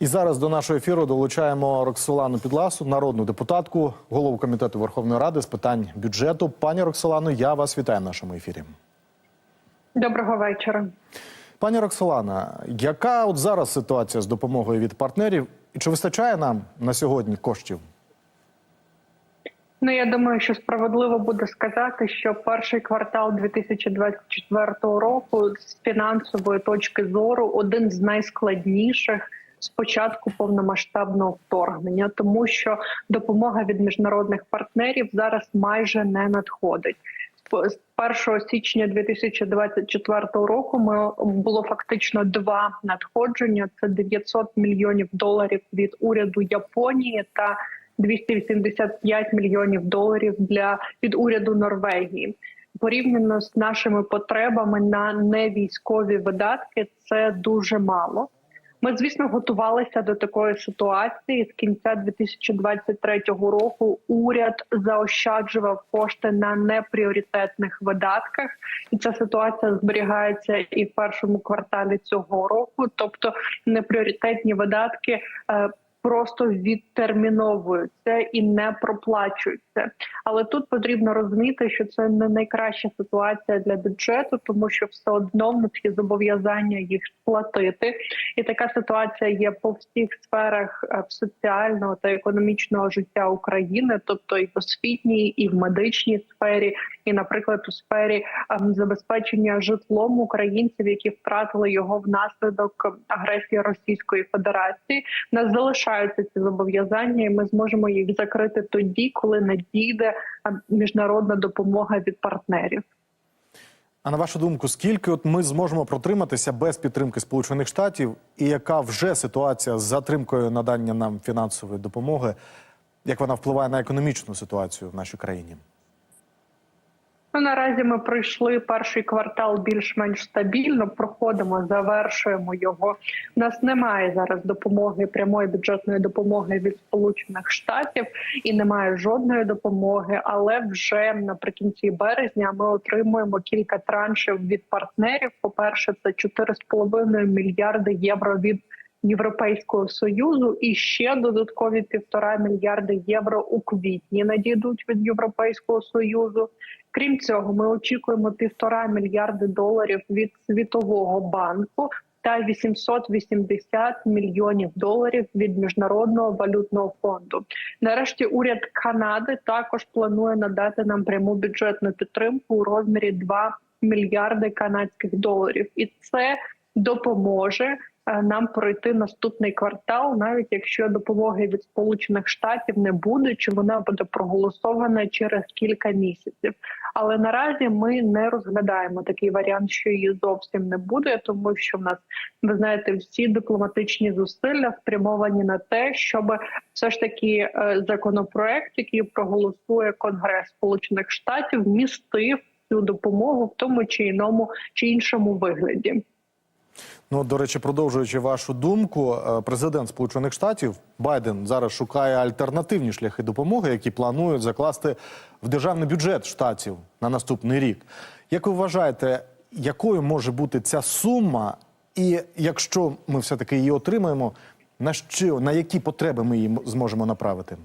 І зараз до нашого ефіру долучаємо Роксолану Підласу, народну депутатку, голову комітету Верховної Ради з питань бюджету. Пані Роксолано, я вас вітаю в нашому ефірі. Доброго вечора. Пані Роксолана, яка от зараз ситуація з допомогою від партнерів? І чи вистачає нам на сьогодні коштів? Ну я думаю, що справедливо буде сказати, що перший квартал 2024 року з фінансової точки зору один з найскладніших з початку повномасштабного вторгнення, тому що допомога від міжнародних партнерів зараз майже не надходить. З 1 січня 2024 року ми було фактично два надходження: це 900 мільйонів доларів від уряду Японії та 285 мільйонів доларів для від уряду Норвегії. Порівняно з нашими потребами на невійськові видатки, це дуже мало. Ми, звісно, готувалися до такої ситуації. З кінця 2023 року уряд заощаджував кошти на непріоритетних видатках, і ця ситуація зберігається і в першому кварталі цього року. Тобто непріоритетні видатки. Просто відтерміновуються і не проплачуються, але тут потрібно розуміти, що це не найкраща ситуація для бюджету, тому що все одно в нас зобов'язання їх сплатити, і така ситуація є по всіх сферах е, соціального та економічного життя України, тобто і в освітній, і в медичній сфері, і, наприклад, у сфері ем, забезпечення житлом українців, які втратили його внаслідок агресії Російської Федерації. У нас залишаються ці зобов'язання, і ми зможемо їх закрити тоді, коли надійде ем, міжнародна допомога від партнерів. А на вашу думку, скільки от ми зможемо протриматися без підтримки Сполучених Штатів, і яка вже ситуація з затримкою надання нам фінансової допомоги, як вона впливає на економічну ситуацію в нашій країні? Ну, наразі ми пройшли перший квартал більш-менш стабільно. Проходимо, завершуємо його. У нас немає зараз допомоги прямої бюджетної допомоги від Сполучених Штатів і немає жодної допомоги. Але вже наприкінці березня ми отримуємо кілька траншів від партнерів. По перше, це 4,5 мільярди євро від. Європейського союзу і ще додаткові півтора мільярди євро у квітні надійдуть від Європейського союзу. Крім цього, ми очікуємо півтора мільярди доларів від Світового банку та 880 мільйонів доларів від міжнародного валютного фонду. Нарешті уряд Канади також планує надати нам пряму бюджетну підтримку у розмірі 2 мільярди канадських доларів, і це допоможе нам пройти наступний квартал, навіть якщо допомоги від Сполучених Штатів не буде, чи вона буде проголосована через кілька місяців. Але наразі ми не розглядаємо такий варіант, що її зовсім не буде, тому що в нас ви знаєте всі дипломатичні зусилля спрямовані на те, щоб все ж таки е, законопроект, який проголосує Конгрес Сполучених Штатів, містив цю допомогу в тому чи іному чи іншому вигляді. Ну, до речі, продовжуючи вашу думку, е, президент Сполучених Штатів Байден зараз шукає альтернативні шляхи допомоги, які планують закласти в державний бюджет штатів на наступний рік. Як ви вважаєте, якою може бути ця сума, і якщо ми все таки її отримаємо, на що на які потреби ми її зможемо направити?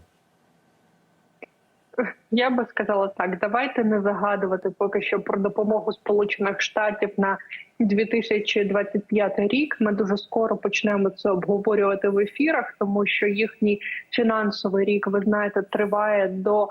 Я би сказала так: давайте не загадувати поки що про допомогу Сполучених Штатів на 2025 рік. Ми дуже скоро почнемо це обговорювати в ефірах, тому що їхній фінансовий рік, ви знаєте, триває до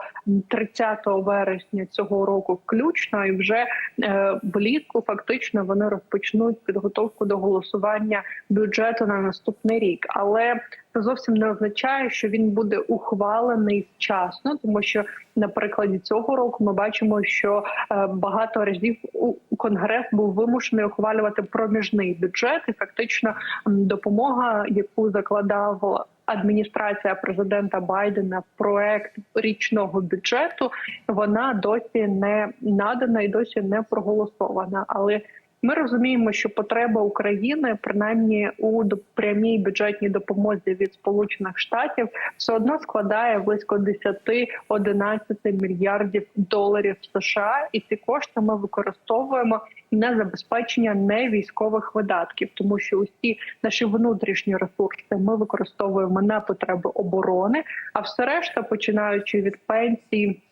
30 вересня цього року, включно, і вже е, влітку фактично вони розпочнуть підготовку до голосування бюджету на наступний рік, але це зовсім не означає, що він буде ухвалений вчасно, тому що на прикладі цього року ми бачимо, що е, багато разів у конгрес був вимушений ухвалювати проміжний бюджет, і фактично допомога, яку закладав адміністрація президента Байдена проект річного бюджету, вона досі не надана і досі не проголосована. Але Ми розуміємо, що потреба України, принаймні у прямій бюджетній допомозі від Сполучених Штатів, все одно складає близько 10-11 мільярдів доларів США, і ці кошти ми використовуємо на забезпечення не військових видатків, тому що усі наші внутрішні ресурси ми використовуємо на потреби оборони, а все решта, починаючи від пенсії.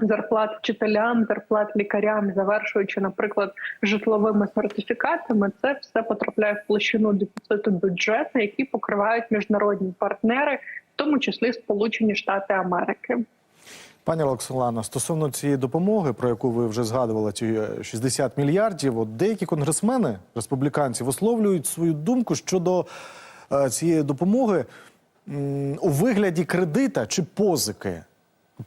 Зарплат вчителям, зарплат лікарям, завершуючи, наприклад, житловими сертифікатами, це все потрапляє в площину дефіциту бюджету, які покривають міжнародні партнери, в тому числі Сполучені Штати Америки. Пані Роксолана, стосовно цієї допомоги, про яку ви вже згадували, ці е, 60 мільярдів, от деякі конгресмени, республіканці, висловлюють свою думку щодо е, цієї допомоги м, у вигляді кредита чи позики.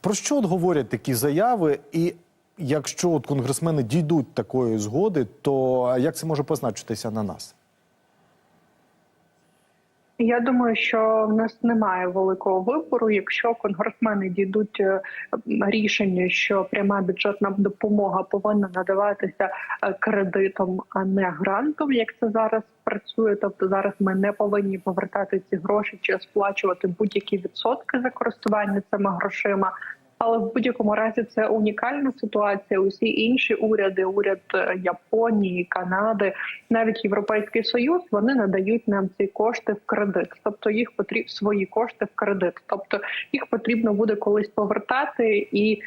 Про що от говорять такі заяви? І якщо от конгресмени дійдуть такої згоди, то як це може позначитися на нас? Я думаю, що в нас немає великого вибору. Якщо конгресмени дійдуть е, рішення, що пряма бюджетна допомога повинна надаватися е, кредитом, а не грантом, як це зараз працює. Тобто зараз ми не повинні повертати ці гроші чи сплачувати будь-які відсотки за користування цими грошима. Але в будь-якому разі це унікальна ситуація. Усі інші уряди, уряд е, Японії, Канади, навіть Європейський Союз, вони надають нам ці кошти в кредит, тобто їх потріб свої кошти в кредит. Тобто їх потрібно буде колись повертати, і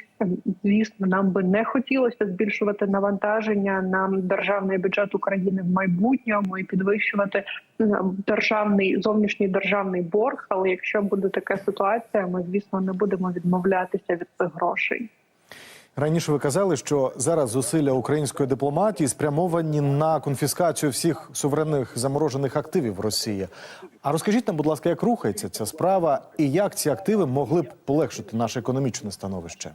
звісно, нам би не хотілося збільшувати навантаження на державний бюджет України в майбутньому і підвищувати е, державний зовнішній державний борг. Але якщо буде така ситуація, ми звісно не будемо відмовлятися від цих грошей. Раніше ви казали, що зараз зусилля української дипломатії спрямовані на конфіскацію всіх суверенних заморожених активів Росії. А розкажіть нам, будь ласка, як рухається ця справа і як ці активи могли б полегшити наше економічне становище?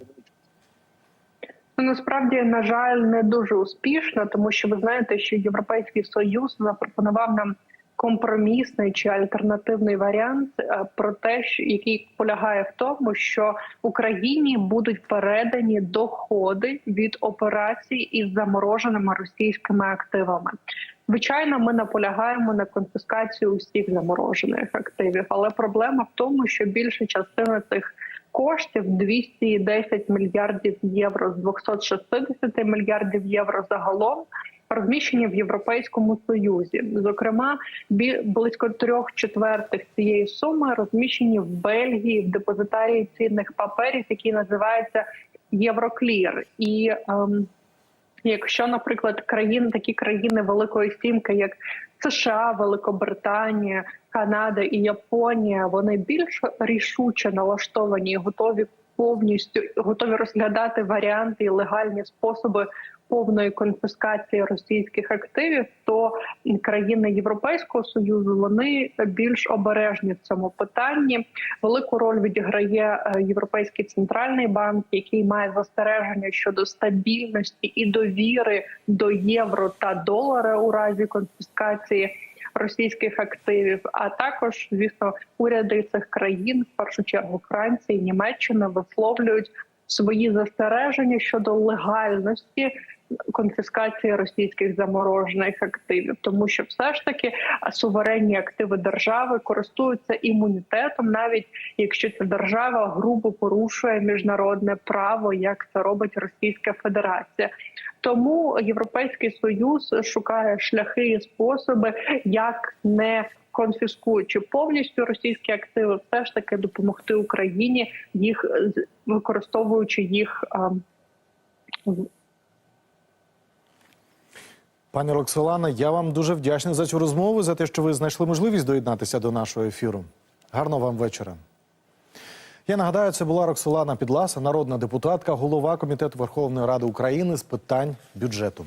Ну, насправді, на жаль, не дуже успішно, тому що ви знаєте, що Європейський Союз запропонував нам компромісний чи альтернативний варіант е, про те, який полягає в тому, що Україні будуть передані доходи від операцій із замороженими російськими активами. Звичайно, ми наполягаємо на конфіскацію усіх заморожених активів, але проблема в тому, що більша частина цих коштів 210 мільярдів євро з 260 мільярдів євро загалом. Розміщені в Європейському Союзі, зокрема, близько трьох четвертих цієї суми розміщені в Бельгії в депозитарії цінних паперів, який називається Євроклір. І ем, якщо, наприклад, країни, такі країни Великої Сімки, як США, Великобританія, Канада і Японія, вони більш рішуче налаштовані готові повністю готові розглядати варіанти і легальні способи повної конфіскації російських активів, то країни Європейського союзу вони більш обережні в цьому питанні. Велику роль відіграє е, Європейський центральний банк, який має застереження щодо стабільності і довіри до євро та долара у разі конфіскації російських активів. А також, звісно, уряди цих країн, в першу чергу Франції, Німеччини, висловлюють свої застереження щодо легальності конфіскації російських заморожених активів, тому що все ж таки суверенні активи держави користуються імунітетом, навіть якщо ця держава грубо порушує міжнародне право, як це робить Російська Федерація. Тому Європейський Союз шукає шляхи і способи, як не конфіскуючи повністю російські активи, все ж таки допомогти Україні, їх використовуючи їх Пані Роксолана, я вам дуже вдячний за цю розмову, за те, що ви знайшли можливість доєднатися до нашого ефіру. Гарного вам вечора. Я нагадаю, це була Роксолана Підласа, народна депутатка, голова комітету Верховної Ради України з питань бюджету.